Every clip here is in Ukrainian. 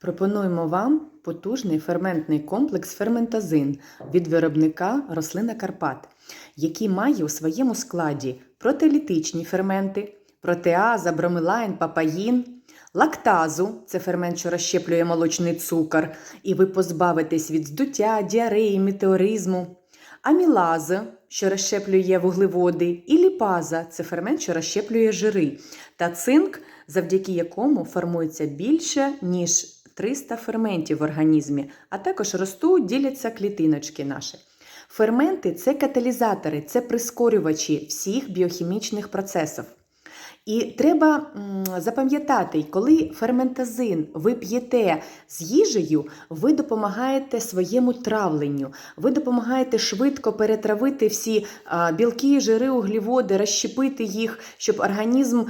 Пропонуємо вам потужний ферментний комплекс ферментазин від виробника рослина Карпат, який має у своєму складі протеолітичні ферменти, протеаза, бромелайн, папаїн, лактазу це фермент, що розщеплює молочний цукор, і ви позбавитесь від здуття, діареї, метеоризму. Амілаза, що розщеплює вуглеводи, і ліпаза це фермент, що розщеплює жири, та цинк, завдяки якому формується більше, ніж 300 ферментів в організмі, а також ростуть, діляться клітиночки наші. Ферменти це каталізатори, це прискорювачі всіх біохімічних процесів. І треба запам'ятати, коли ферментазин ви п'єте з їжею, ви допомагаєте своєму травленню, ви допомагаєте швидко перетравити всі білки, жири, угліводи, розщепити їх, щоб організм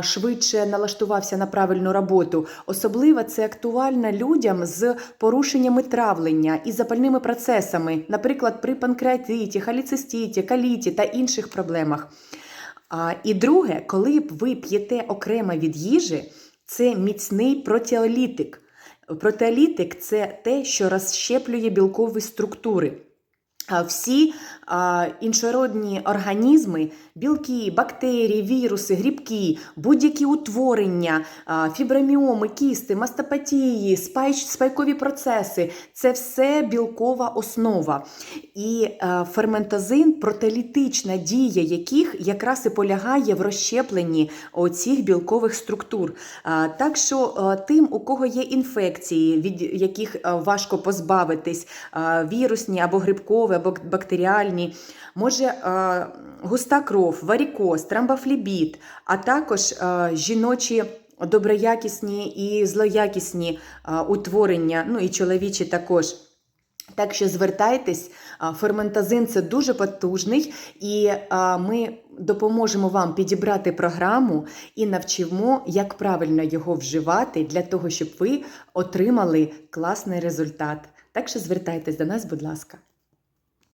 швидше налаштувався на правильну роботу. Особливо це актуально людям з порушеннями травлення і запальними процесами, наприклад, при панкреатиті, холециститі, каліті та інших проблемах. І друге, коли ви п'єте окремо від їжі, це міцний протеолітик. Протеолітик це те, що розщеплює білкові структури. Всі іншородні організми, білки, бактерії, віруси, грибки, будь-які утворення, фіброміоми, кісти, мастопатії, спай, спайкові процеси це все білкова основа. І а, ферментазин, протеолітична дія яких якраз і полягає в розщепленні оцих білкових структур. Так що а, тим, у кого є інфекції, від яких а, важко позбавитись, вірусні або грибкові, або бактеріальні, може а, густа кров, варікоз, тромбофлібіт, а також а, жіночі. Доброякісні і злоякісні а, утворення, ну і чоловічі також. Так що звертайтесь, ферментазин це дуже потужний, і ми допоможемо вам підібрати програму і навчимо, як правильно його вживати для того, щоб ви отримали класний результат. Так що звертайтесь до нас, будь ласка.